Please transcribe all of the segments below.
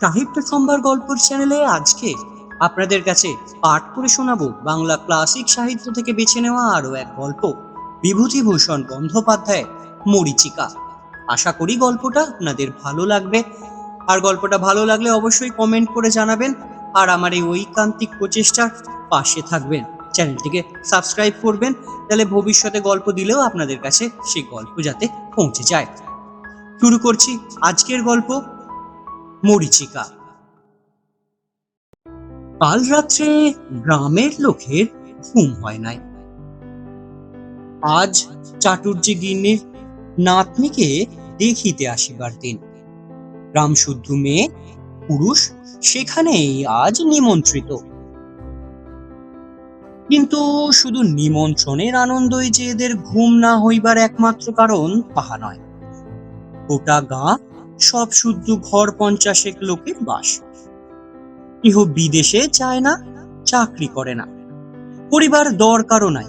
সাহিত্য সম্ভার গল্পের চ্যানেলে আজকে আপনাদের কাছে পাঠ করে শোনাবো বাংলা ক্লাসিক সাহিত্য থেকে বেছে নেওয়া আরও এক গল্প, বিভূতিভূষণ বন্দ্যোপাধ্যায় মরিচিকা। আশা করি গল্পটা আপনাদের ভালো লাগবে। আর গল্পটা ভালো লাগলে অবশ্যই কমেন্ট করে জানাবেন। আর আমার এই ঐকান্তিক প্রচেষ্টার পাশে থাকবেন। চ্যানেলটিকে সাবস্ক্রাইব করবেন, তাহলে ভবিষ্যতে গল্প দিলেও আপনাদের কাছে সেই গল্প যাতে পৌঁছে যায়। শুরু করছি আজকের গল্প। মরিচিকা। কাল রাত্রে গ্রামের লোকের ঘুম হয় নাই। আজ চাটুর্যে গিন্নির নাতনিকে দেখিতে আসিবার দিন। রামশুদ্ধ মেয়ে, পুরুষ, সেখানেই আজ নিমন্ত্রিত। কিন্তু শুধু নিমন্ত্রণের আনন্দই যে এদের ঘুম না হইবার একমাত্র কারণ তাহা নয়। গোটা গা সব শুদ্ধ ঘর পঞ্চাশেক লোকের বাস। ইহ বিদেশে চায় না, চাকরি করে না। পরিবার দরকারও নাই।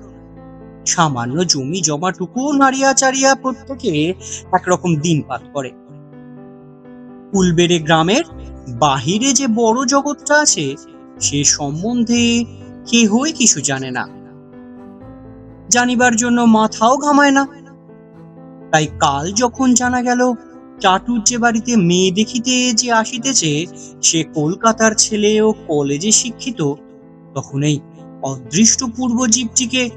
সামান্য জমি জমাটুকু নাড়িয়া চাড়িয়া প্রত্যেকে একরকম দিনপাত করে। কুলবেড়ে গ্রামের বাহিরে যে বড় জগৎটা আছে, সে সম্বন্ধে কেহই কিছু জানে না। জানিবার জন্য মাথাও ঘামায় না। তাই কাল যখন জানা গেল চাটুর যে বাড়িতে মেয়ে দেখিতে যে আসিতেছে, সে কলকাতার ছেলে ও কলেজে শিক্ষিত। তখন এই অদৃষ্ট পূর্ব জীবটিকে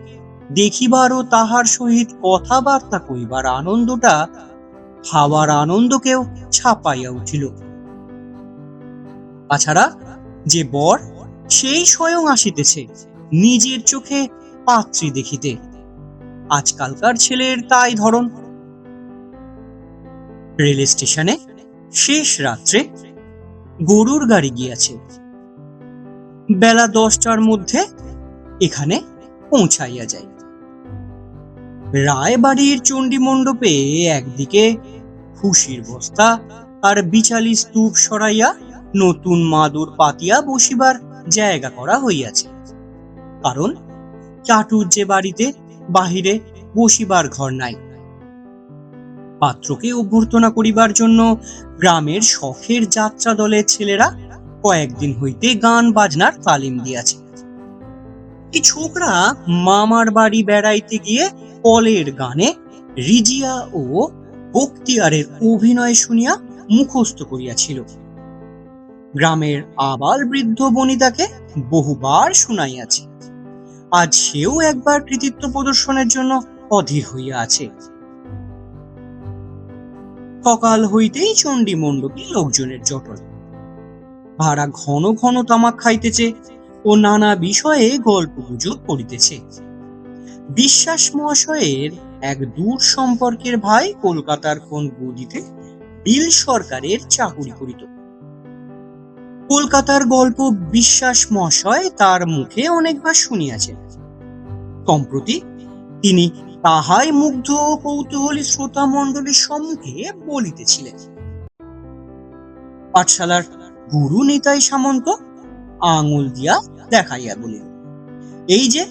দেখিবার ও তাহার সহিত কথাবার্তা কইবার আনন্দটা খাওয়ার আনন্দকেও ছাপাইয়া উঠিল। তাছাড়া যে বর, সেই স্বয়ং আসিতেছে, নিজের চোখে পাত্রী দেখিতে। আজকালকার ছেলের তাই ধরন রেল স্টেশনে শেষ রাত্রে গরুর গাড়ি গিয়াছে। বেলা দশটার মধ্যে এখানে পৌঁছাইয়া যায়। রায়বাড়ির চণ্ডী মণ্ডপে একদিকে খুশির বস্তা, আর বিচালি স্তূপ সরাইয়া নতুন মাদুর পাতিয়া বসিবার জায়গা করা হইয়াছে। কারণ চাটুর যে বাড়িতে বাহিরে বসিবার ঘর নাই। পাত্রকে অভ্যর্থনা করিবার জন্য গ্রামের শখের যাত্রা দলের ছেলেরা কয়েকদিন হইতে গান বাজনার তালিম দিয়াছে। ছোকরা মামার বাড়ি বেড়াইতে গিয়ে কলের গানে রিজিয়া ও বক্তিয়ারের অভিনয় শুনিয়া মুখস্থ করিয়াছিল। গ্রামের আবাল বৃদ্ধ বনিতাকে বহুবার শুনাইয়াছে। আজ সেও একবার কৃতিত্ব প্রদর্শনের জন্য অধীর হইয়া আছে। সকাল হইতেই চণ্ডী মণ্ডপে লোকজনের জটল ভাড়া ঘন ঘন তামাক খাইতেছে ও নানা বিষয়ে গল্প গুজব করিতেছে। বিশ্বাস মহাশয়ের এক দূর সম্পর্কের ভাই কলকাতার কোন গদিতে বিল সরকারের চাকুরি করিত। কলকাতার গল্প বিশ্বাস মহাশয় তার মুখে অনেকবার শুনিয়াছেন। সম্প্রতি তিনি তাহাই মুগ্ধ কৌতূহলী শ্রোতা মণ্ডলীর সম্মুখে বলিতেছিলেন। পাঠশালার গুরু নিতাই সামন্ত আঙুল দিয়া দেখাইয়া বলিল এই যে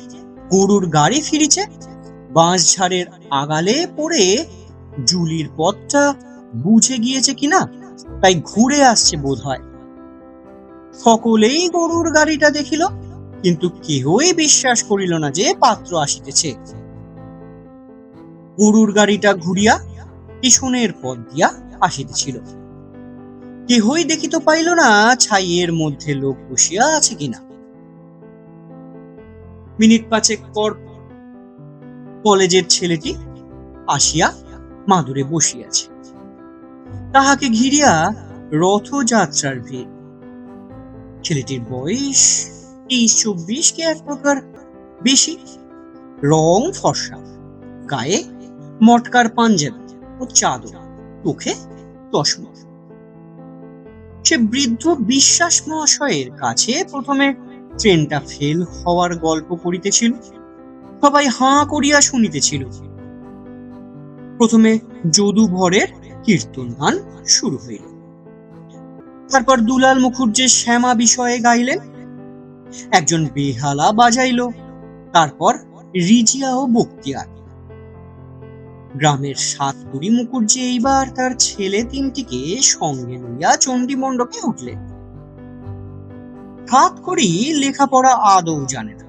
গরুর গাড়ি ফিরিছে, বাঁশ ঝাড়ের আগালে পড়ে জুলির পথটা বুঝে গিয়েছে কিনা, তাই ঘুরে আসছে বোধ হয় সকলেই গরুর গাড়িটা দেখিল, কিন্তু কেহই বিশ্বাস করিল না যে পাত্র আসিতেছে। গরুর গাড়িটা ঘুরিয়া পিছনের পথ দিয়া আসিতেছিল। কেহই দেখিত পাইল না ছাইয়ের মধ্যে লোক বসিয়া আছে কিনা। মিনিট পাঁচেক পর কলেজের ছেলেটি আসিয়া মাদুরে বসিয়াছে। তাহাকে ঘিরিয়া রথযাত্রার ভিড়। ছেলেটির বয়স তেইশ চব্বিশ কে এক প্রকার। বেশি। রং ফর্সা। গায়ে মটকার পাঞ্জাবি ও চাদর। চোখে চশমা সে বৃদ্ধ বিশ্বাস মহাশয়ের কাছে প্রথমে ট্রেনটা ফেল হওয়ার গল্প করিতেছিল সবাই হাঁ করিয়া শুনিতেছিল। প্রথমে যদু ভরের কীর্তন গান শুরু হইল। তারপর দুলাল মুখুজ্জের শ্যামা বিষয়ে গাইলেন। একজন বেহালা বাজাইল। তারপর রিজিয়া ও বক্তিয়ার গ্রামের সাতপুরি মুখুর্জি এইবার তার ছেলে তিনটিকে সঙ্গে লইয়া চণ্ডী মণ্ডপে উঠলেন হাত করি লেখাপড়া আদৌ জানে না।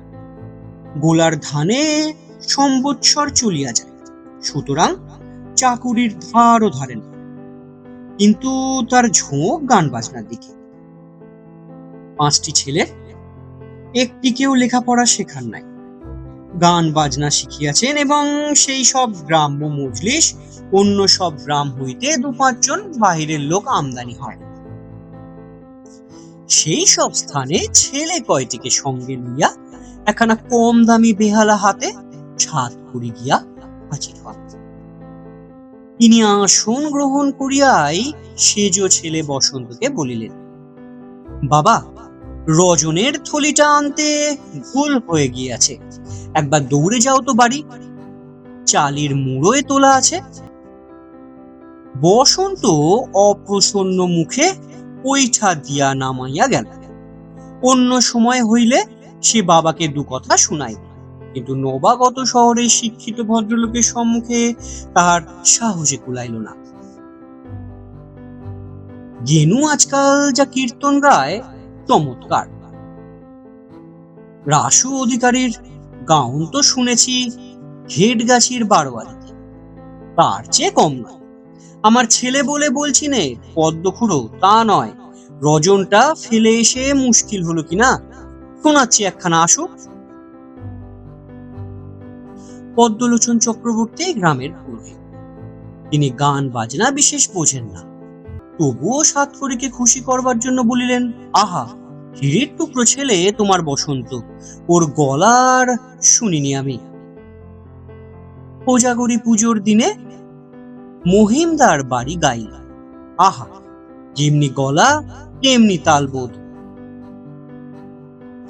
গোলার ধানে সম্বৎসর চলিয়া যায়, সুতরাং চাকুরির ধারও ধারে না। কিন্তু তার ঝোঁক গান বাজনার দিকে। পাঁচটি ছেলে, একটিকেও লেখাপড়া শেখার নাই। গান বাজনা শিখিয়াছেন এবং সেই সব গ্রাম্য মজলিস অন্য সব গ্রাম হইতে দু পাঁচজন বাহিরের লোক আমদানি হয়। সেই সব স্থানে ছেলে কয়টিকে সঙ্গে নিয়া একখানা কম দামি বেহালা হাতে ছাদ করি গিয়া হাজির হন। তিনি আসন গ্রহণ করিয়াই সেজ ছেলে বসন্তকে বলিলেন, বাবা, রজনের থলিটা আনতে ভুল হয়ে গিয়াছে। একবার দৌড়ে যাও তো বাড়ি। চালের মুড়োয় তোলা আছে। বসন্ত অপ্রসন্ন মুখে পৈঠা দিয়া নামাইয়া গেল। অন্য সময় হইলে সে বাবাকে দু কথা শুনাই। কিন্তু নবাগত শহরের শিক্ষিত ভদ্রলোকের সম্মুখে তাহার সাহসে কুলাইল না। গেনু আজকাল যা কীর্তন গায়, চমৎকার। রাসু অধিকারীর গাউন তো শুনেছি ঘেটগাছির বারোয়ারিতে। তার চেয়ে কম নয়। আমার ছেলে বলে বলছি নে পদ্মখুড়ো তা নয়। রজনটা ফেলে এসে মুশকিল হলো কিনা? শোনাচ্ছি একখানা আসুক পদ্মলোচন চক্রবর্তী গ্রামের পুরোহিত তিনি গান, বাজনা বিশেষ বোঝেন না। তবুও সাতকড়িকে খুশি করবার জন্য বলিলেন, আহা হিরের টুকরো ছেলে তোমার বসন্ত, ওর গলার শুনিনি আমি। কোজাগরি পুজোর দিনে মহিমদার বাড়ি গাইল। আহা, যেমনি গলা, তেমনি তালবোধ।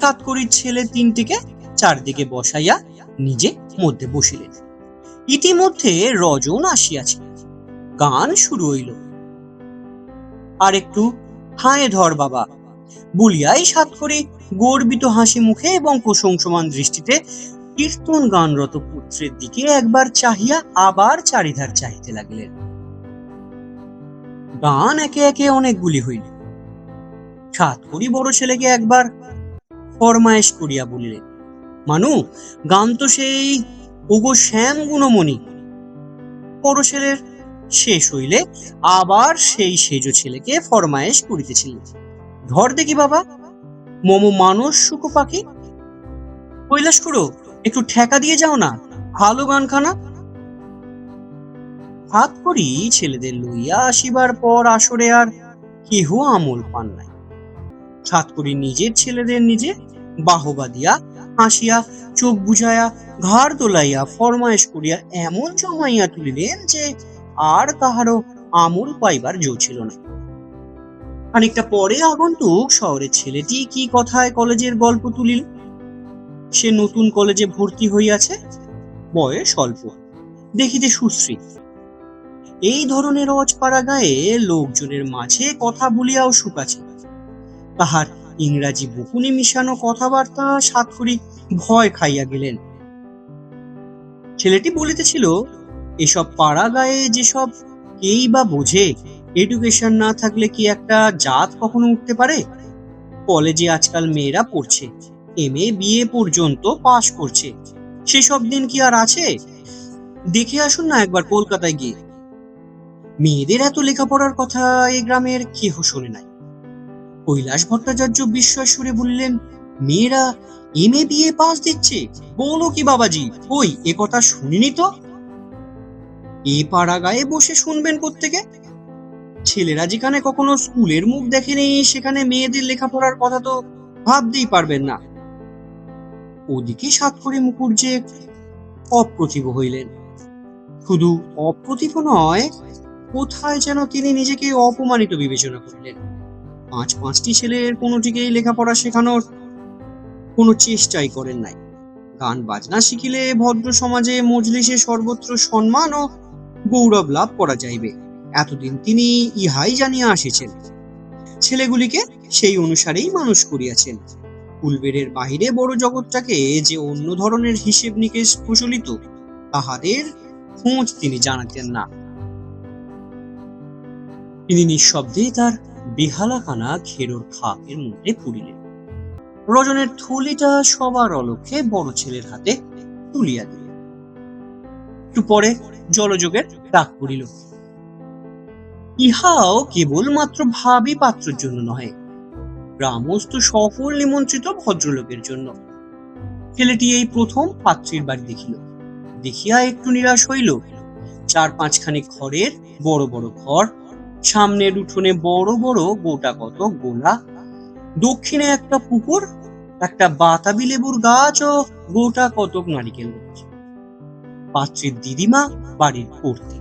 সাতকড়ির ছেলে তিনটিকে চারদিকে বসাইয়া নিজে মধ্যে বসিলেন। ইতিমধ্যে রজন আসিয়াছে। গান শুরু হইল। আর একটু হায় ধর বাবা। বলিয়াই সাতকড়ি গর্বিত হাসি মুখে এবং প্রশংসমান দৃষ্টিতে কীর্তন গানরত পুত্রের দিকে একবার চাহিয়া আবার চারিধার চাহিতে লাগিলেন। গান একে একে অনেকগুলি হইল। সাতকড়ি বড় ছেলেকে একবার ফরমায়েশ করিয়া বলিলেন, মানু, গান তো সেই ওগো শ্যাম গুণমণি। বড় ছেলের শেষ হইলে আবার সেই সেজ ছেলেকে ফরমায়েশ করিতেছিলেন। ধর দেখি বাবা। মম মানস সুখ পাখি। কৈলাস খুড়ো, একটু ঠেকা দিয়ে যাও না। ভালো গানখানা। হাত করি ছেলেদের লইয়া আসিবার পর আসরে আর কেহ আমল পান নাই। সাত করি নিজের ছেলেদের নিজে, বাহবা দিয়া হাসিয়া, চোখ বুঝাইয়া ঘাড় তোলাইয়া ফরমায়েশ করিয়া এমন জমাইয়া তুলিলেন যে আর কাহারও আমল পাইবার জো ছিল না। খানিকটা পরে আগন্তুক শহরের ছেলেটি কি কথায় কলেজের গল্প তুলিল? সে নতুন কলেজে ভর্তি হইয়াছে, বয়স অল্প। দেখিতে সুশ্রী এই ধরনের অজপাড়া গায়ে লোকজনের মাঝে কথা বলিয়াও আছে তাহার ইংরাজি বকুনি মিশানো কথাবার্তা সাতকরি ভয় খাইয়া গেলেন। ছেলেটি বলিতেছিল, এসব পাড়া গায়ে যেসব কেই বা বোঝে এডুকেশন না থাকলে কি একটা জাত কখনো উঠতে পারে? কলেজে আজকাল মেয়েরা পড়ছে এম এ বিএ পর্যন্ত পাশ করছে। সেসব দিন কি আর আছে? দেখে আসুন না একবার কলকাতায় গিয়ে। মেয়েদের এত লেখাপড়ার কথা এই গ্রামের কেহ শোনে নাই। কৈলাস ভট্টাচার্য বিস্ময় সুরে বললেন, মেয়েরা এম এ বিএ পাস দিচ্ছে। বলো কি বাবাজি ওই এ কথা শুনিনি তো? এ পাড়া গায়ে বসে শুনবেন প্রত্যেকে ছেলেরা যেখানে কখনো স্কুলের মুখ দেখেনি, সেখানে মেয়েদের লেখাপড়ার কথা তো ভাবতেই পারবেন না। ওদিকে সাতকড়ি মুখুর্জে অপ্রতিভ হইলেন। শুধু অপ্রতিভ নয়, কোথায় যেন তিনি নিজেকে অপমানিত বিবেচনা করিলেন। পাঁচ পাঁচটি ছেলের কোনোটিকেই লেখাপড়া শেখানোর কোনো চেষ্টাই করেন নাই। গান বাজনা শিখিলে ভদ্র সমাজে মজলিসে সর্বত্র সম্মান ও গৌরব লাভ করা যাইবে। এতদিন তিনি ইহাই জানিয়া আসিছেন। ছেলেগুলিকে সেই অনুসারেই মানুষ করিয়াছেন। কুলবেরের বাহিরে বড় জগৎটাকে যে অন্য ধরনের হিসেব নিকেশ প্রচলিত, তাহাদের খোঁজ তিনি জানাতেন না। তিনি নিঃশব্দে তার বেহালাখানা ঘেরোর খাপের মধ্যে পুরিলেন রজনের থলিটা সবার অলক্ষে বড় ছেলের হাতে তুলিয়া দিলেন। একটু পরে জলযোগের ডাক পড়িল। ইহাও কেবলমাত্র ভাবি পাত্রের জন্য নহে। গ্রামস্থ সফল নিমন্ত্রিত ভদ্রলোকের জন্য। ছেলেটি এই প্রথম পাত্রীর বাড়ি দেখিল। দেখিয়া একটু নিরাশ হইল। চার পাঁচখানি ঘরের বড় বড় ঘর সামনের উঠোনে বড় বড় গোটা কত গোলা, দক্ষিণে একটা পুকুর, একটা বাতাবি লেবুর গাছ ও গোটা কতক নারিকেল গাছ। পাত্রীর দিদিমা বাড়ির পড়তে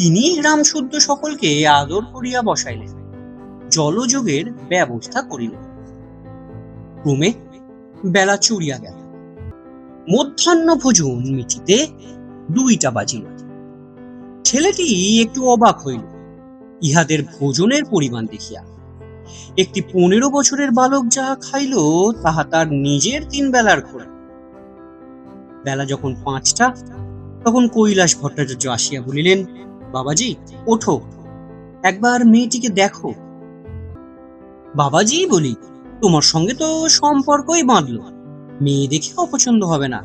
তিনি রামশুদ্ধ সকলকে আদর করিয়া বসাইলেন। জলযোগের ব্যবস্থা করিলেন। ক্রমে বেলা চড়িয়া গেল। মধ্যাহ্ন ভোজন মিটিতে দুইটা বাজিল। ছেলেটি একটু অবাক হইল। ইহাদের ভোজনের পরিমাণ দেখিয়া। একটি পনেরো বছরের বালক যাহা খাইল, তাহা তার নিজের তিন বেলার খোরা বেলা যখন পাঁচটা, তখন কৈলাস ভট্টাচার্য আসিয়া বলিলেন বাবাজি, ওঠো। একবার মেয়েটিকে দেখো। বাবাজি বলি, তোমার সঙ্গে তো সম্পর্কই বাঁধলো। মেয়ে দেখে অপছন্দ হবে না।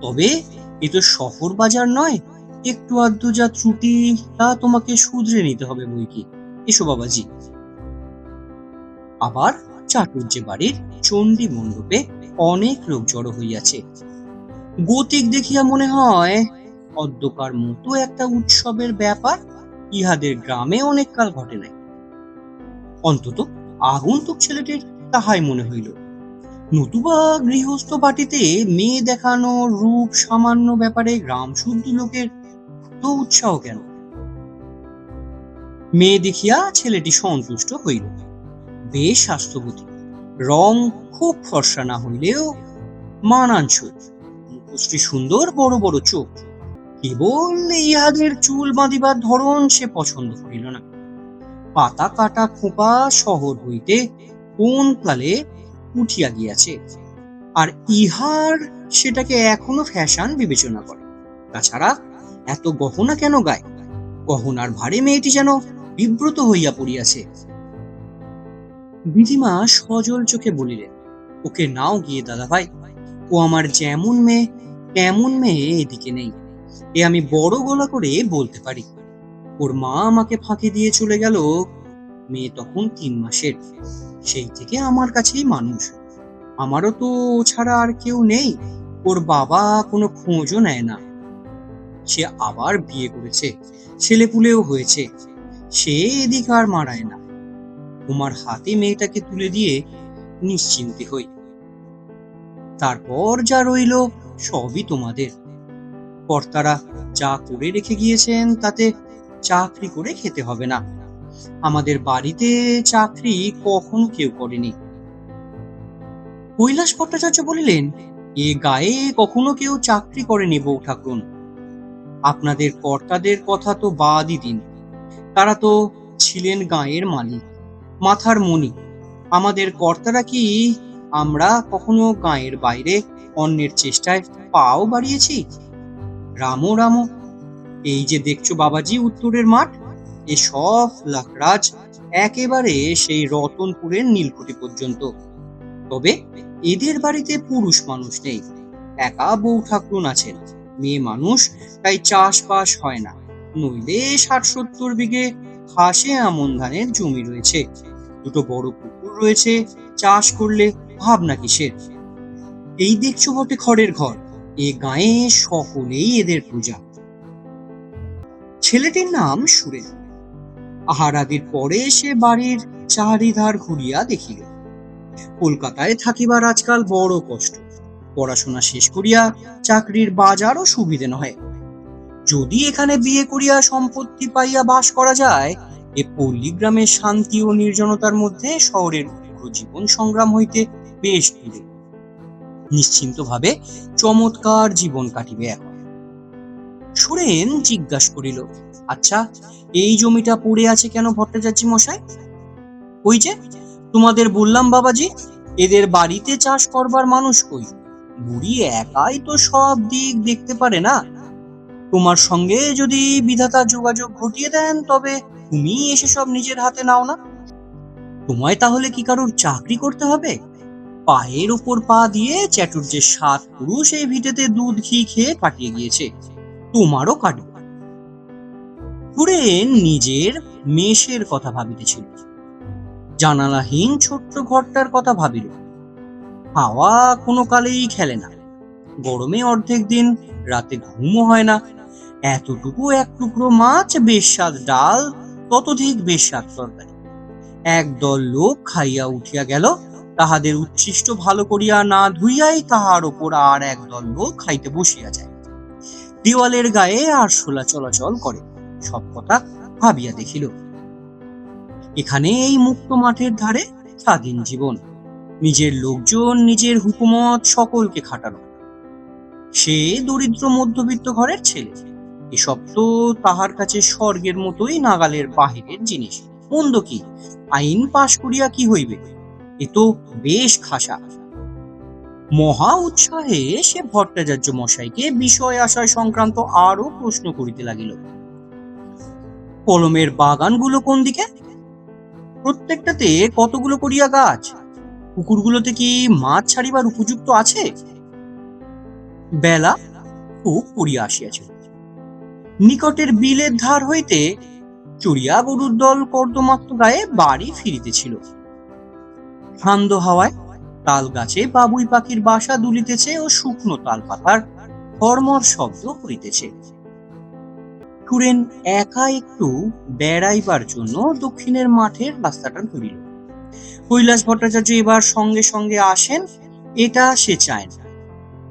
তবে এ তো শহর বাজার নয়, একটু আধটু যা ত্রুটি, তা তোমাকে শুধরে নিতে হবে বই কি এসো বাবাজি। আবার চাটুর্যে বাড়ির চণ্ডী মণ্ডপে অনেক লোক জড়ো হইয়াছে। গতিক দেখিয়া মনে হয় অদ্যকার মতো একটা উৎসবের ব্যাপার ইহাদের গ্রামে অনেক কাল ঘটে নাই। অন্তত আগন্তুক ছেলেটির তাহাই মনে হইল। নতুবা গৃহস্থ বাটিতে মেয়ে দেখানো রূপ সামান্য ব্যাপারে গ্রাম শুদ্ধ লোকের তো উৎসাহ কেন? মেয়ে দেখিয়া ছেলেটি সন্তুষ্ট হইল। বেশ স্বাস্থ্যবতী, রং খুব ফর্সা না হইলেও মানানসই, মুখশ্রী সুন্দর বড় বড় চোখ। কেবল ইহাদের চুল বাঁধিবার ধরন সে পছন্দ করিল না। পাতা কাটা খোঁপা শহর হইতে কোন কালে উঠিয়া গিয়াছে। আর ইহার সেটাকে এখনও ফ্যাশন বিবেচনা করে। তাছাড়া এত গহনা কেন গায়? গহনার ভারে মেয়েটি যেন বিব্রত হইয়া পড়িয়াছে। বিধিমা সজল চোখে বলিলেন, ওকে নাও গিয়ে দাদা ভাই ও আমার যেমন মেয়ে, তেমন মেয়ে এদিকে নেই। এ আমি বড় গলা করে বলতে পারি। ওর মা আমাকে ফাঁকি দিয়ে চলে গেল। মেয়ে তখন তিন মাসের। সেই থেকে আমার কাছেই মানুষ। আমারও তো ছাড়া আর কেউ নেই। ওর বাবা কোনো খোঁজও নেয় না। সে আবার বিয়ে করেছে। ছেলেপুলেও হয়েছে। সে এদিক আর মারায় না। তোমার হাতে মেয়েটাকে তুলে দিয়ে নিশ্চিন্তে হই। তারপর যা রইল সবই তোমাদের। কর্তারা যা করে রেখে গিয়েছেন, তাতে চাকরি করে খেতে হবে না। আমাদের বাড়িতে চাকরি কখনো কেউ করেনি। কৈলাস ভট্টাচার্য বলিলেন, এ গায়ে কখনো কেউ চাকরি করেনি বউ ঠাকুরন আপনাদের কর্তাদের কথা তো বাদই দিন। তারা তো ছিলেন গাঁয়ের মালিক, মাথার মণি। আমাদের কর্তারা কি আমরা কখনো গাঁয়ের বাইরে অন্যের চেষ্টায় পাও বাড়িয়েছি? রামো রামো। এই যে দেখছ বাবাজি উত্তরের মাঠ, এ সব লাকড়াজ একেবারে সেই রতনপুরের নীলকুঠি পর্যন্ত। তবে এদের বাড়িতে পুরুষ মানুষ নেই, একা বউ ঠাকুরন আছেন। মেয়ে মানুষ তাই চাষবাস হয় না, নইলে ষাট সত্তর বিঘে খাসে আমন ধানের জমি রয়েছে। দুটো বড় পুকুর রয়েছে, চাষ করলে ভাবনা কিসের? এই দেখছ বটে খড়ের ঘর এ গায়ে সকলেই এদের পূজা। ছেলেটির নাম সুরেন আহারাদির পরে সে বাড়ির চারিধার ঘুরিয়া দেখিল। কলকাতায় থাকিবার আজকাল বড় কষ্ট। পড়াশোনা শেষ করিয়া চাকরির বাজারও সুবিধে নহে। যদি এখানে বিয়ে করিয়া সম্পত্তি পাইয়া বাস করা যায়, এ পল্লী শান্তি ও নির্জনতার মধ্যে শহরের জীবন সংগ্রাম হইতে বেশ দূরে। নিশ্চিন্তভাবে চমৎকার জীবন কাটিবে এখন। সুরেন জিজ্ঞাসা করিল আচ্ছা এই জমিটা পড়ে আছে কেন ভট্টাচার্য মশাই? ওই যে, তোমাদের বললাম বাবাজি, এদের বাড়িতে চাষ করবার মানুষ কই? বুড়ি একাই তো সব দিক দেখতে পারে না। তোমার সঙ্গে যদি বিধাতা যোগাযোগ ঘটিয়ে দেন, তবে তুমি এসে সব নিজের হাতে নাও না। তোমায় তাহলে কি কারোর চাকরি করতে হবে? পায়ের ওপর পা দিয়ে চ্যাটুর্যের সাত পুরুষ এই ভিটেতে দুধ ঘি খেয়ে কাটিয়ে গিয়েছে। তোমারও কাটবে নিজের মেষের কথা ভাবিতেছিল। জানালাহীন ছোট্ট ঘরটার কথা ভাবিল। হাওয়া কোনো কালেই খেলে না। গরমে অর্ধেক দিন রাতে ঘুমও হয় না। এতটুকু এক টুকরো মাছ বেশ স্বাদ ডাল, ততধিক বেশ স্বাদ তরকারি। একদল লোক খাইয়া উঠিয়া গেল। তাহাদের উচ্ছিষ্ট ভালো করিয়া না ধুইয়াই তাহার ওপর আর একদল লোক খাইতে বসিয়া যায়। দেওয়ালের গায়ে আরশোলা চলাচল করে, সব কথা ভাবিয়া দেখিল। এখানে এই মুক্ত মাঠের ধারে স্বাধীন জীবন। নিজের লোকজন, নিজের হুকুমত সকলকে খাটানো। সে দরিদ্র মধ্যবিত্ত ঘরের ছেলে। এসব তো তাহার কাছে স্বর্গের মতোই নাগালের বাহিরের জিনিস। মন্দ কি? আইন পাশ করিয়া কি হইবে? এ তো বেশ খাসা। মহা উৎসাহে সে ভট্টাচার্য মশাইকে বিষয় আশয় সংক্রান্ত আরও প্রশ্ন করিতে লাগিল। কলমের বাগানগুলো কোন দিকে? প্রত্যেকটাতে কতগুলো করিয়া গাছ? পুকুরগুলোতে কি মাছ ছাড়িবার উপযুক্ত আছে? বেলা খুব পড়িয়া আসিয়াছিল নিকটের বিলের ধার হইতে চড়িয়া গরুর দল কর্দমাক্ত গায়ে বাড়ি ফিরিতেছিল। ঠান্ড হাওয়ায় তাল গাছে বাবুই পাখির বাসা দুলিতেছে ও শুকনো তাল পাতার কর্মর শব্দ হইতেছে। সুরেন একা একটু বেড়াইবার জন্য দক্ষিণের মাঠের রাস্তাটা ধরিল। কৈলাস ভট্টাচার্য এবার সঙ্গে সঙ্গে আসেন, এটা সে চায় না।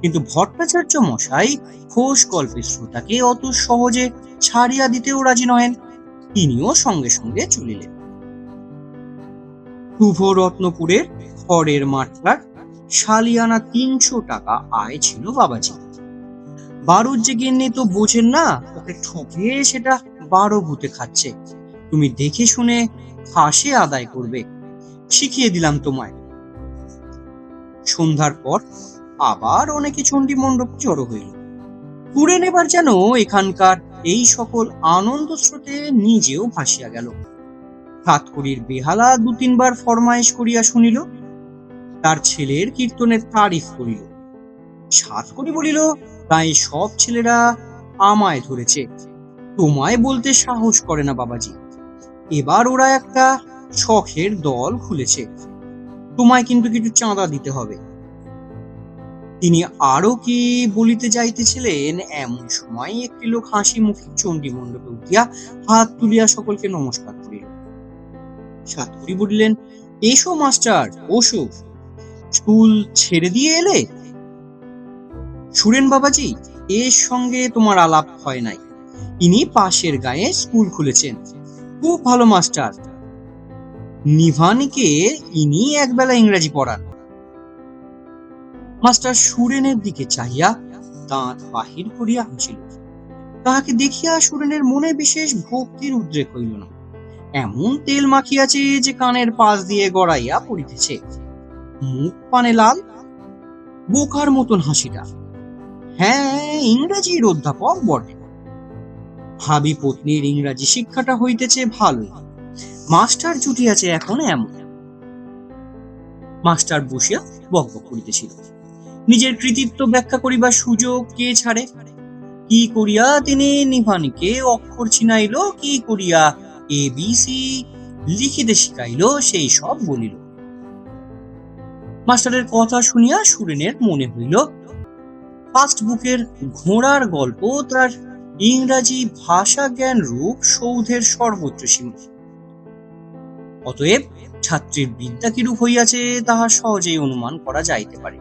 কিন্তু ভট্টাচার্য মশাই ঘোষ গল্পের শ্রোতাকে অত সহজে ছাড়িয়া দিতেও রাজি নহেন তিনিও সঙ্গে সঙ্গে চলিলেন। শুভ রত্নপুরের খড়ের মাঠটার সালিয়ানা তিনশো টাকা আয় ছিল বাবাজি। বারুদ যে গিন্নি তো বোঝেন না, ওকে ঠকে সেটা বারো ভূতে খাচ্ছে। তুমি দেখে শুনে ফাঁসে আদায় করবে, শিখিয়ে দিলাম তোমায়। সন্ধ্যার পর আবার অনেকে চণ্ডী মণ্ডপ জড়ো হইল। ঘুরে নেবার যেন এখানকার এই সকল আনন্দ স্রোতে নিজেও ভাসিয়া গেল। হাতকড়ির বেহালা দু তিনবার ফরমায়েশ করিয়া শুনিল, তার ছেলের কীর্তনের তারিফ করিল। সাতকড়ি বলিল তাই সব ছেলেরা আমায় ধরেছে। তোমায় বলতে সাহস করে না বাবাজি। এবার ওরা একটা শখের দল খুলেছে। তোমায় কিন্তু কিছু চাঁদা দিতে হবে। তিনি আরও কি বলিতে যাইতেছিলেন? এমন সময় একটি লোক হাসি মুখে চণ্ডী মণ্ডপে উঠিয়া হাত তুলিয়া সকলকে নমস্কার সাতকড়ি বলিলেন, এসো, মাস্টার ওসো স্কুল ছেড়ে দিয়ে এলে? সুরেন বাবাজি, এর সঙ্গে তোমার আলাপ হয় নাই। ইনি পাশের গায়ে স্কুল খুলেছেন। খুব ভালো, মাস্টার। নিভানিকে ইনি একবেলা ইংরেজি পড়ান। মাস্টার সুরেনের দিকে চাহিয়া দাঁত বাহির করিয়া হাসিল। তাহাকে দেখিয়া সুরেনের মনে বিশেষ ভক্তির উদ্রেক হইল না। এমন তেল মাখিয়াছে যে কানের পাশ দিয়ে গড়াইয়া পড়িতেছে। মুখ পানে লাল, বোকার মতন হাসিটা। হ্যাঁ ইংরেজির অধ্যাপক বটে। ভাবি পত্নীর ইংরাজি শিক্ষাটা হইতেছে ভালোই। মাস্টার জুটিয়াছে এখন এমন। মাস্টার বসিয়া বকবক করিতেছিল। নিজের কৃতিত্ব ব্যাখ্যা করিবার সুযোগ কে ছাড়ে? কি করিয়া তিনি নিভানিকে অক্ষর ছিনাইল, কি করিয়া এ বি সি লিখিতে শিখাইল, সেই সব বলিল। মাস্টারের কথা শুনিয়া সুরেনের মনে হইল, ফার্স্ট বুকের ঘোড়ার গল্প, তার ইংরাজি ভাষা জ্ঞান রূপ সৌধের সর্বোচ্চ সীমা। অতএব ছাত্রীর বিদ্যা কিরূপ হইয়াছে, তাহা সহজেই অনুমান করা যাইতে পারে।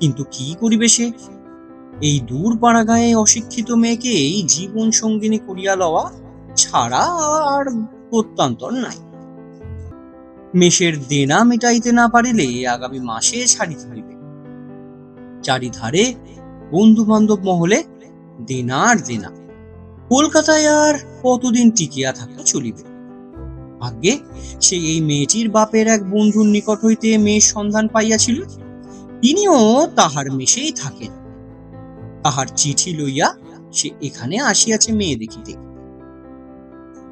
কিন্তু কি করিবে সে? এই দূর পাড়াগায়ে অশিক্ষিত মেয়েকে এই জীবন সঙ্গিনী করিয়া লওয়া ছাড়া আর প্রত্যান্তর নাই। মেষের দেনা মেটাইতে না পারিলে আগামী মাসে ছাড়িতে হইবে। চারিধারে বন্ধু বান্ধব মহলে দেনা আর দেনা। কলকাতায় আর কতদিন টিকিয়া থাকা চলিবে? ভাগ্যে সে এই মেয়েটির বাপের এক বন্ধুর নিকট হইতে মেয়ের সন্ধান পাইয়াছিল, তিনিও তাহার মেশেই থাকেন। তাহার চিঠি লইয়া সে এখানে আসিয়াছে মেয়ে দেখিতে।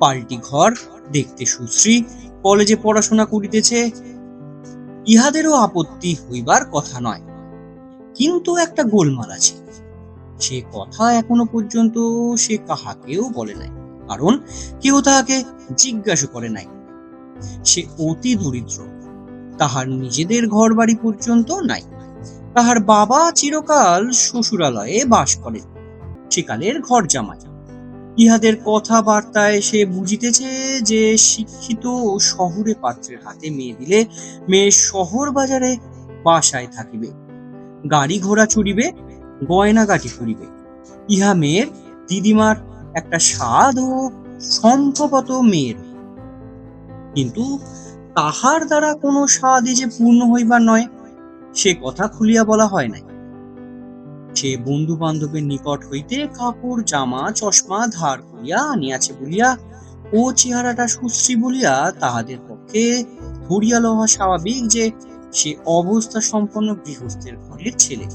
পাল্টি ঘর, দেখতে সুশ্রী, কলেজে পড়াশোনা করিতেছে। ইহাদেরও আপত্তি হইবার কথা নয়। কিন্তু একটা গোলমাল আছে। সে কথা এখনও পর্যন্ত সে কাহাকেও বলে নাই, কারণ কেউ তাহাকে জিজ্ঞাসা করে নাই। সে অতি দরিদ্র। তাহার নিজেদের ঘর বাড়ি পর্যন্ত নাই। তাহার বাবা চিরকাল শ্বশুরালয়ে বাস করেন। সেকালের ঘর জামাই ইহাদের কথাবার্তায় সে বুঝিতেছে যে শিক্ষিত শহরে পাত্রের হাতে মেয়ে দিলে মেয়ে শহর বাজারে বাসায় থাকিবে। গাড়ি ঘোড়া চড়িবে, গয়নাগাটি করিবে ইহা মেয়ের দিদিমার একটা স্বাদ ও সম্ভবত মেয়ের কিন্তু তাহার দ্বারা কোনো স্বাদই যে পূর্ণ হইবার নয়, সে কথা খুলিয়া বলা হয় নাই। সে বন্ধু বান্ধবের নিকট হইতে কাপড়, জামা, চশমা ধার করিয়া আনিয়াছে বলিয়া, ও চেহারাটা সুশ্রী বলিয়া তাহাদের পক্ষে ধরিয়া লওয়া স্বাভাবিক যে সে অবস্থা সম্পন্ন গৃহস্থের ঘরের ছেলে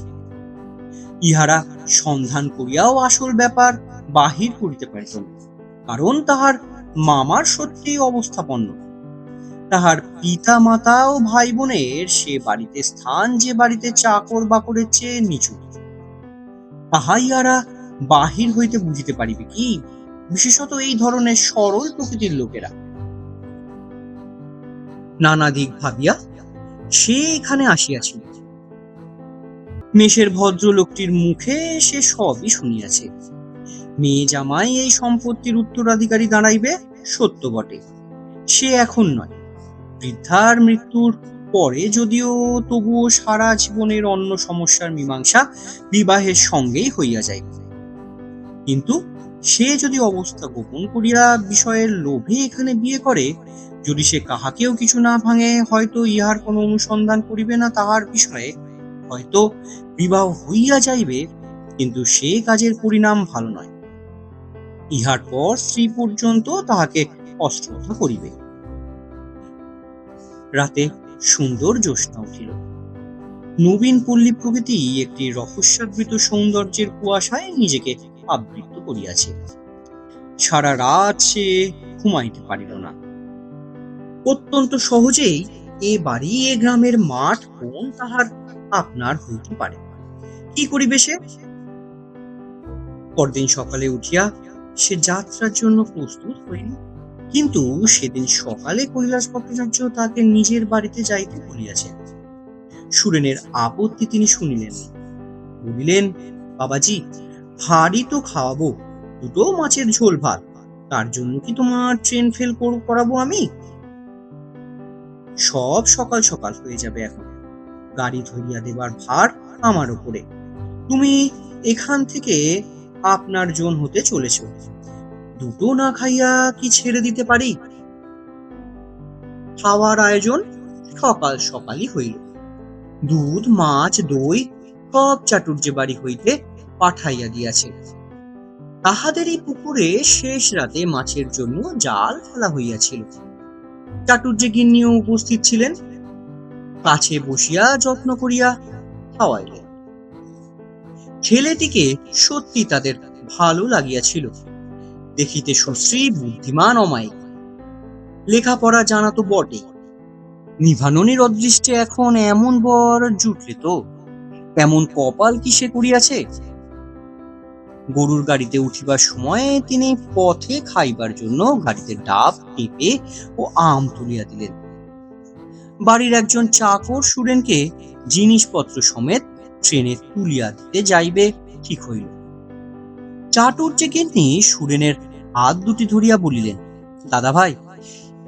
ইহারা সন্ধান করিয়াও আসল ব্যাপার বাহির করিতে পারিত না, কারণ তাহার মামার সত্যি অবস্থাপন্ন। তাহার পিতা মাতা ও ভাই বোনের সে বাড়িতে স্থান, যে বাড়িতে চাকর বাকরের চেয়ে নিচু তাহাইয়ারা বাহির হইতে বুঝিতে পারিবে কি? বিশেষত এই ধরনের সরল প্রকৃতির লোকেরা। নানা দিক ভাবিয়া সে এখানে আসিয়াছিল। মেষের ভদ্রলোকটির মুখে সে সবই শুনিয়াছে। মেয়ে জামাই এই সম্পত্তির উত্তরাধিকারী দাঁড়াইবে, সত্য বটে। সে এখন নয়। বৃদ্ধার মৃত্যুর পরে যদিও তবুও সারা জীবনের অন্য সমস্যার মীমাংসা বিবাহের সঙ্গেই হইয়া যাইবে কিন্তু সে যদি অবস্থা গোপন করিয়া বিষয়ের লোভে এখানে বিয়ে করে, যদি সে কাহাকেও কিছু না ভাঙে, হয়তো ইহার কোনো অনুসন্ধান করিবে না তাহার বিষয়ে। হয়তো বিবাহ হইয়া যাইবে, কিন্তু সে কাজের পরিণাম ভালো নয়। ইহার পর স্ত্রী পর্যন্ত তাহাকে অশ্রদ্ধা করিবে। রাতে সুন্দর জ্যোৎস্না উঠিল। নবীন পল্লী প্রকৃতি একটি রহস্যাবৃত সৌন্দর্যের কুয়াশায় নিজেকে আবৃত করিয়াছে। সারা রাত সে ঘুমাইতে পারিল না। অত্যন্ত সহজেই এ বাড়ি, এ গ্রামের মাঠ কোন তাহার আপনার হইতে পারে। কি করিবে সে? পরদিন সকালে উঠিয়া সে যাত্রার জন্য প্রস্তুত হইল। কিন্তু সেদিন সকালে কৈলাস ভট্টাচার্য তাকে নিজের বাড়িতে যাইতে বলিয়াছেন। সুরেনের আপত্তি তিনি শুনিলেন। বলিলেন, বাবাজি ভারী তো খাওয়াবো, দুটো মাছের ঝোল ভাত, তার জন্য কি তোমার ট্রেন ফেল কর- করাবো আমি? সব সকাল সকাল হয়ে যাবে এখন। গাড়ি ধরিয়া দেবার ভার আমার উপরে। তুমি এখান থেকে আপনার জন হতে চলেছ। দুটো না খাইয়া কি ছেড়ে দিতে পারি? খাওয়ার আয়োজন সকাল সকালই হইল। দুধ, মাছ, দই সব চাটুর্য বাড়ি হইতে পাঠাইয়া দিয়াছে। তাহাদেরই পুকুরে শেষ রাতে মাছের জন্য জাল ফেলা হইয়াছিল। চাটুর্যে গিন্নিও উপস্থিত ছিলেন। কাছে বসিয়া যত্ন করিয়া খাওয়াইলেন। ছেলেটিকে সত্যি তাদের ভালো লাগিয়াছিল। দেখিতে সুশ্রী বুদ্ধিমান অমায়িক। লেখাপড়া জানা তো বটে। নিভাননের অদৃষ্টে এখন এমন বর জুটলে তো? তেমন কপাল কি সে করিয়াছে? গরুর গাড়িতে উঠিবার সময় তিনি পথে খাইবার জন্য গাড়িতে ডাব পেঁপে ও আম তুলিয়া দিলেন। বাড়ির একজন চাকর সুরেনকে জিনিসপত্র সমেত ট্রেনে তুলিয়া দিতে যাইবে, ঠিক হইল। চাটুর্যে কিন্তু সুরেনের হাত দুটি ধরিয়া বলিলেন, দাদা ভাই,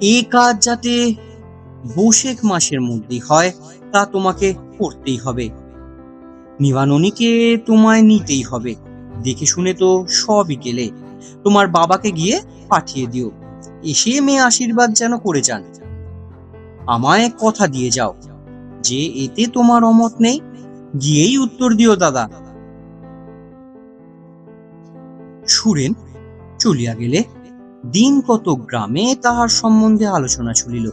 এ কাজ যাতে বৈশাখ মাসের মধ্যেই হয়, তা তোমাকে করতেই হবে। নিবাননীকে তোমায় নিতেই হবে। দেখে শুনে তো সবই গেলে। তোমার বাবাকে গিয়ে পাঠিয়ে দিও। এসে মেয়ে আশীর্বাদ যেন করে যান। আমায় কথা দিয়ে যাও। যে এতে তোমার অমত নেই, গিয়েই উত্তর দিও দাদা। সুরেন চলিয়া গেলে দিন কত গ্রামে তাহার সম্বন্ধে আলোচনা চলিল।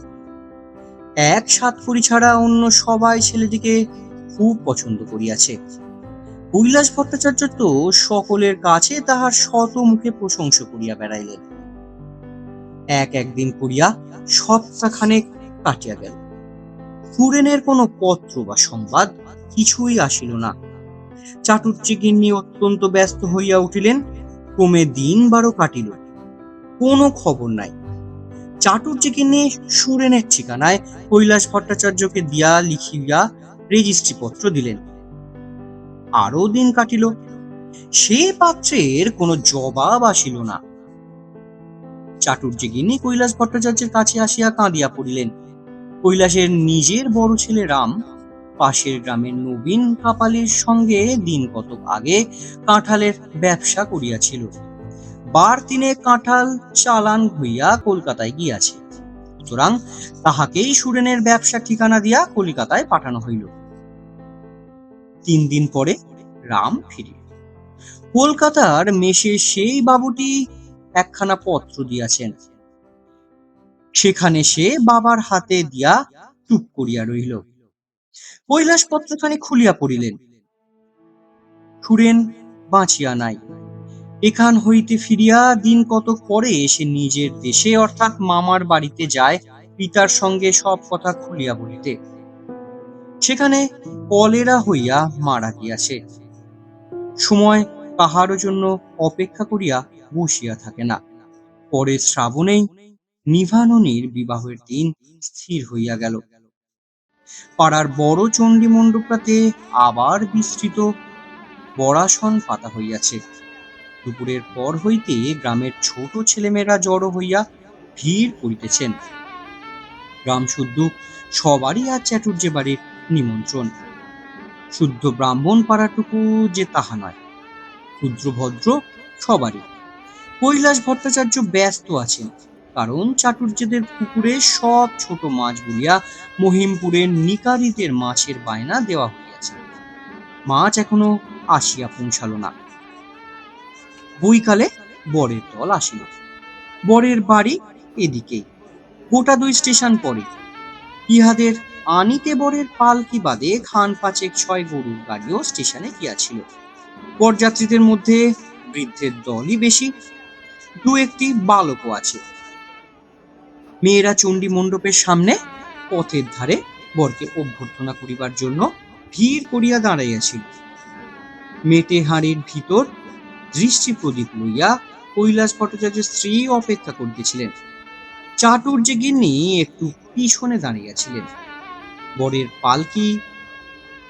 এক সাতকড়ি ছাড়া অন্য সবাই ছেলেটিকে খুব পছন্দ করিয়াছে। কৈলাস ভট্টাচার্য তো সকলের কাছে তাহার শত মুখে প্রশংসা করিয়া বেড়াইলেন। এক একদিন করিয়া সপ্তাহখানেক কাটিয়া গেল। সুরেনের কোনো পত্র বা সংবাদ কিছুই আসিল না। চাটুর্যগিন্নি অত্যন্ত ব্যস্ত হইয়া উঠিলেন। ক্রমে দিন বারো কাটিল। কোনো খবর নাই। চাটুর্যগিন্নি সুরেনের ঠিকানায় কৈলাস ভট্টাচার্যকে দিয়া লিখিয়া রেজিস্ট্রি পত্র দিলেন। আরও দিন কাটিল। সে পাত্রের কোনো জবাব আসিল না। চাটুর্যগিন্নি কৈলাস ভট্টাচার্যের কাছে আসিয়া কাঁদিয়া পড়িলেন। কৈলাসের নিজের বড় ছেলে রাম পাশের গ্রামের নবীন কাপালের সঙ্গে দিন কতক আগে কাঁঠালের ব্যবসা করিয়াছিল। বার তিনে কাঁঠাল চালান হইয়া কলকাতায় গিয়াছে। সুতরাং তাহাকেই সুরেনের ব্যবসা ঠিকানা দিয়া কলিকাতায় পাঠানো হইল। তিন দিন পরে রাম ফিরিল। কলকাতার মেশে সেই বাবুটি একখানা পত্র দিয়াছেন। সেখানে সে বাবার হাতে দিয়া চুপ করিয়া রইল। কৈলাস পত্রখানি খুলিয়া পড়িলেন। সুরেন বাঁচিয়া নাই। এখান হইতে ফিরিয়া দিন কত পরে সে নিজের দেশে, অর্থাৎ মামার বাড়িতে যায়, পিতার সঙ্গে সব কথা খুলিয়া বলিতে। সেখানে কলেরা হইয়া মারা গিয়াছে। সময় কাহারও জন্য অপেক্ষা করিয়া বসিয়া থাকে না। পরে শ্রাবণেই নিভাননীর বিবাহের দিন স্থির হইয়া গেল। পাড়ার বড় চণ্ডী মণ্ডপটাতে আবার বিস্তৃত বরাসন পাতা হইয়াছে। দুপুরের পর হইতে গ্রামের ছোট ছেলেমেয়েরা জড়ো হইয়া ভিড় করিতেছেন। গ্রাম শুদ্ধ সবারই আজ চাটুর্যে বাড়ির নিমন্ত্রণ। শুদ্ধ ব্রাহ্মণ পাড়াটুকু যে তাহা নয়, ক্ষুদ্র ভদ্র সবারই। কৈলাস ভট্টাচার্য ব্যস্ত আছেন। কারণ চাটুর্যদের পুকুরে সব ছোট মাছ গুলিয়া মহিমপুরের নিকারিদের মাছের বায়না দেওয়া হইয়াছে। মাছ এখনও আসিয়া পৌঁছালো না। বইকালে বরের দল আসিল। বরের বাড়ি এদিকেই গোটা দুই স্টেশন পরে। ইহাদের আনিতে বরের পালকি বাদে খান পাঁচেক ছয় গরুর গাড়িও স্টেশনে গিয়াছিল। বরযাত্রীদের মধ্যে বৃদ্ধের দলই বেশি। দু একটি বালকও আছে। মেয়েরা চণ্ডী মণ্ডপের সামনে পথের ধারে বরকে অভ্যর্থনা করিবার জন্য ভিড় করিয়া দাঁড়াইয়াছিল। মেটে হাঁড়ির ভিতর দৃষ্টি প্রদীপ লইয়া কৈলাস ভট্টাচার্যের স্ত্রী অপেক্ষা করিতেছিলেন। চাটুর্যে গিন্নি একটু পিছনে দাঁড়িয়েছিলেন। বরের পালকি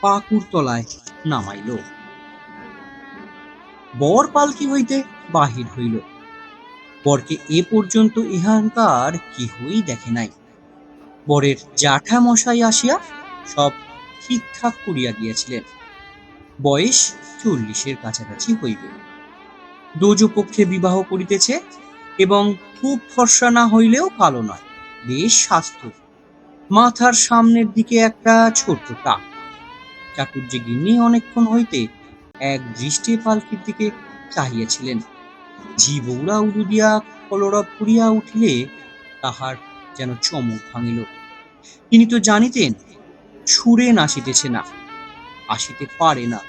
পাকুড়তলায় নামাইল। বর পালকি হইতে বাহির হইল। বরকে এ পর্যন্ত ইহানকার কেহই দেখে নাই। বরের জ্যাঠা মশাই আসিয়া সব ঠিকঠাক করিয়া গিয়াছিলেন বয়স চল্লিশের কাছাকাছি হইবে। দোজ পক্ষে বিবাহ করিতেছে এবং খুব ফর্সা না হইলেও কালো নয়, বেশ স্বাস্থ্য। মাথার সামনের দিকে একটা ছোট্ট টাক। চাটুর্যে গিন্নি অনেকক্ষণ হইতে এক দৃষ্টি পালকির দিকে চাহিয়াছিলেন। জীবৌরা উড়ু দিয়া কলরব করিয়া উঠিলে তাহার যেন চমক ভাঙিল। তিনি তো জানিতেন সুরেন আসিতেছে না, আসিতে পারে না।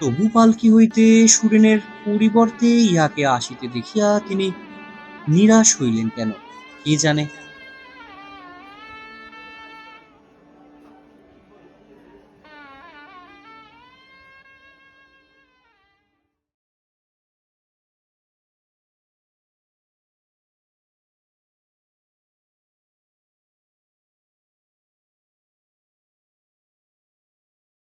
তবু পালকি হইতে সুরেনের পরিবর্তে ইহাকে আসিতে দেখিয়া তিনি নিরাশ হইলেন কেন, কে জানে?